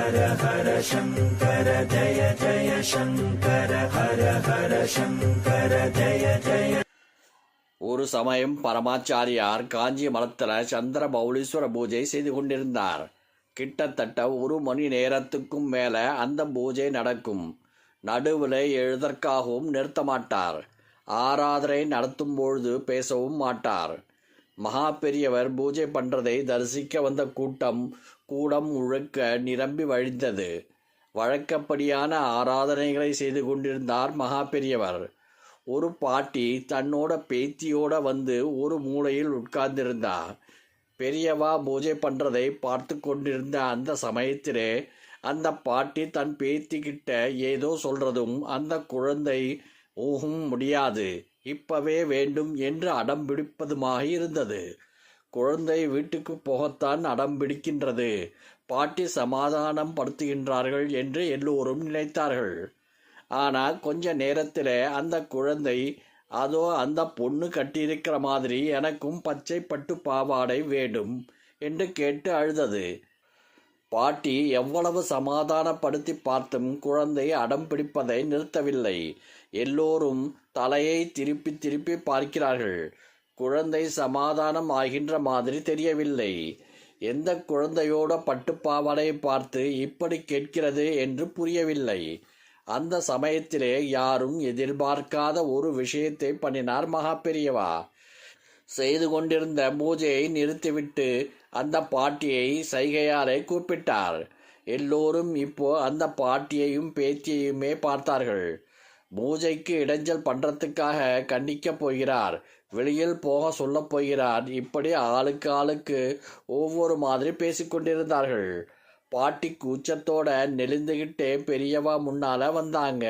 ஹர ஹர சங்கர ஜய ஜய சங்கர ஹர ஹர சங்கர ஜய ஜய ஒரு சமயம் பரமாச்சாரியார் காஞ்சி மலத்தில் சந்திர பௌலீஸ்வர பூஜை செய்து கொண்டிருந்தார். கிட்டத்தட்ட ஒரு மணி நேரத்துக்கும் மேலே அந்த பூஜை நடக்கும். நடுவில் எழுதற்காகவும் நிறுத்த மாட்டார் ஆராதனை நடத்தும் பொழுது பேசவும் மாட்டார். மகா பெரியவர் பூஜை பண்றதை தரிசிக்க வந்த கூட்டம் கூடம் முழுக்க நிரம்பி வழிந்தது. வழக்கப்படியான ஆராதனைகளை செய்து கொண்டிருந்தார் மகா பெரியவர் ஒரு பாட்டி தன்னோட பேத்தியோட வந்து ஒரு மூலையில் உட்கார்ந்திருந்தார். பெரியவா பூஜை பண்றதை பார்த்து கொண்டிருந்த அந்த சமயத்திலே அந்த பாட்டி தன் பேத்தி கிட்ட ஏதோ சொல்றதும் அந்த குழந்தை ஊகும் முடியாது. இப்பவே வேண்டும் என்று அடம் பிடிப்பதுமாக இருந்தது. குழந்தை வீட்டுக்கு போகத்தான் அடம் பிடிக்கின்றது. பாட்டி சமாதானம் படுத்துகின்றார்கள் என்று எல்லோரும் நினைத்தார்கள். ஆனால் கொஞ்ச நேரத்தில் அந்த குழந்தை அதோ அந்த பொண்ணு கட்டியிருக்கிற மாதிரி எனக்கும் பச்சை பட்டு பாவாடை வேண்டும் என்று கேட்டு அழுதது. பாட்டி எவ்வளவு சமாதானப்படுத்தி பார்த்தும் குழந்தை அடம் பிடிப்பதை நிறுத்தவில்லை. எல்லோரும் தலையை திருப்பி திருப்பி பார்க்கிறார்கள். குழந்தை சமாதானம் ஆகின்ற மாதிரி தெரியவில்லை. எந்த குழந்தையோட பட்டுப்பாவாடையை பார்த்து இப்படி கேட்கிறது என்று புரியவில்லை. அந்த சமயத்திலே யாரும் எதிர்பார்க்காத ஒரு விஷயத்தை பண்ணினார் மகா பெரியவா. செய்து கொண்டிருந்த பூஜையை நிறுத்திவிட்டு அந்த பாட்டியை சைகையாரை கூப்பிட்டார். எல்லோரும் இப்போ அந்த பாட்டியையும் பேத்தியையுமே பார்த்தார்கள். பூஜைக்கு இடைஞ்சல் பண்றதுக்காக கண்டிக்கப் போகிறார். வெளியில் போக சொல்லப் போகிறார். இப்படி ஆளுக்கு ஆளுக்கு ஒவ்வொரு மாதிரி பேசிக்கொண்டிருந்தார்கள் பாட்டி கூச்சத்தோட நெளிந்துகிட்டே பெரியவா முன்னால வந்தாங்க.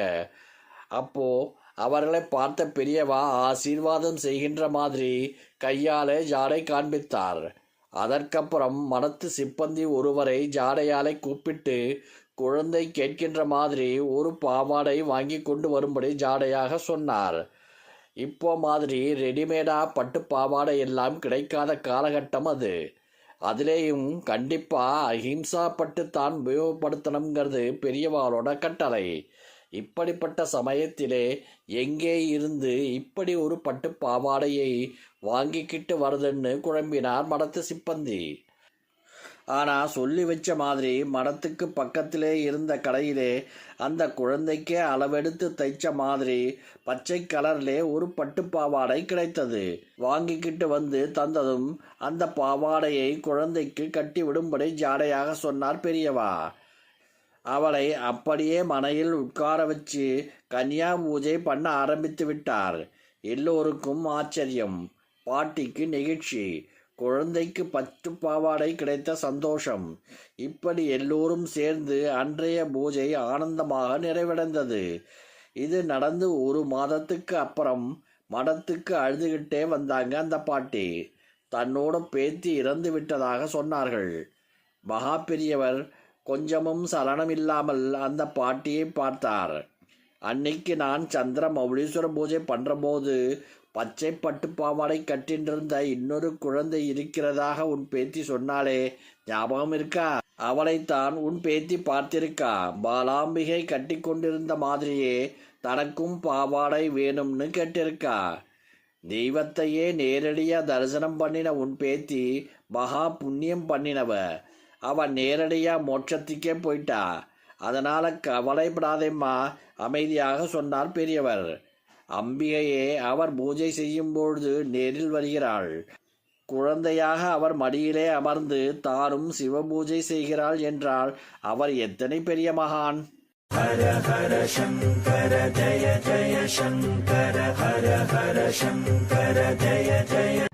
அப்போ அவர்களை பார்த்த பெரியவா ஆசீர்வாதம் செய்கின்ற மாதிரி கையாலே ஜாடை காண்பித்தார். அதற்கப்புறம் மனத்து சிப்பந்தி ஒருவரை ஜாடையாலை கூப்பிட்டு குழந்தை கேட்கின்ற மாதிரி ஒரு பாவாடை வாங்கி கொண்டு வரும்படி ஜாடையாக சொன்னார். இப்போ மாதிரி ரெடிமேடா பட்டு பாவாடை எல்லாம் கிடைக்காத காலகட்டம் அது. அதிலேயும் கண்டிப்பாக அஹிம்சா பட்டு தான் உபயோகப்படுத்தணுங்கிறது பெரியவாளோட கட்டளை. இப்படிப்பட்ட சமயத்திலே எங்கே இருந்து இப்படி ஒரு பட்டு பாவாடையை வாங்கிக்கிட்டு வருதுன்னு குழம்பினார் மடத்து சிப்பந்தி. ஆனால் சொல்லி வச்ச மாதிரி மடத்துக்கு பக்கத்திலே இருந்த கடையிலே அந்த குழந்தைக்கே அளவெடுத்து தைச்ச மாதிரி பச்சை கலர்லே ஒரு பட்டு பாவாடை கிடைத்தது. வாங்கிக்கிட்டு வந்து தந்ததும் அந்த பாவாடையை குழந்தைக்கு கட்டி விடும்படி ஜாடையாக சொன்னார் பெரியவா. அவளை அப்படியே மனையில் உட்கார வச்சு கன்னியா பூஜை பண்ண ஆரம்பித்து விட்டார். எல்லோருக்கும் ஆச்சரியம். பாட்டிக்கு நெகிழ்ச்சி. குழந்தைக்கு பத்து பாவாடை கிடைத்த சந்தோஷம். இப்படி எல்லோரும் சேர்ந்து அன்றைய பூஜை ஆனந்தமாக நிறைவடைந்தது. இது நடந்து ஒரு மாதத்துக்கு அப்புறம் மடத்துக்கு அழுதுகிட்டே வந்தாங்க அந்த பாட்டி. தன்னோட பேத்தி இறந்து விட்டதாக சொன்னார்கள். மகா பெரியவர் கொஞ்சமும் சலனமில்லாமல் அந்த பாட்டியை பார்த்தார். அன்னைக்கு நான் சந்திர மௌலீஸ்வர பூஜை பண்ணுறபோது பச்சை பட்டு பாவாடை கட்டின்றிருந்த இன்னொரு குழந்தை இருக்கிறதாக உன் பேத்தி சொன்னாலே ஞாபகம் இருக்கா? அவளைத்தான் உன் பேத்தி பார்த்திருக்கா. பாலாம்பிகை கட்டி கொண்டிருந்த மாதிரியே தனக்கும் பாவாடை வேணும்னு கேட்டிருக்கா. தெய்வத்தையே நேரடியாக தரிசனம் பண்ணின உன் பேத்தி மகா புண்ணியம் பண்ணினவ. அவன் நேரடியாக மோட்சத்துக்கே போயிட்டா. அதனால் கவலைப்படாதேம்மா அமைதியாக சொன்னார் பெரியவர். அம்பிகையே அவர் பூஜை செய்யும் பொழுது நேரில் வருகிறாள். குழந்தையாக அவர் மடியிலே அமர்ந்து தானும் சிவபூஜை செய்கிறாள் என்றால் அவர் எத்தனை பெரிய மகான்? ஹர ஹர சங்கர ஜய ஜய சங்கர ஹர ஹர சங்கர ஜய ஜய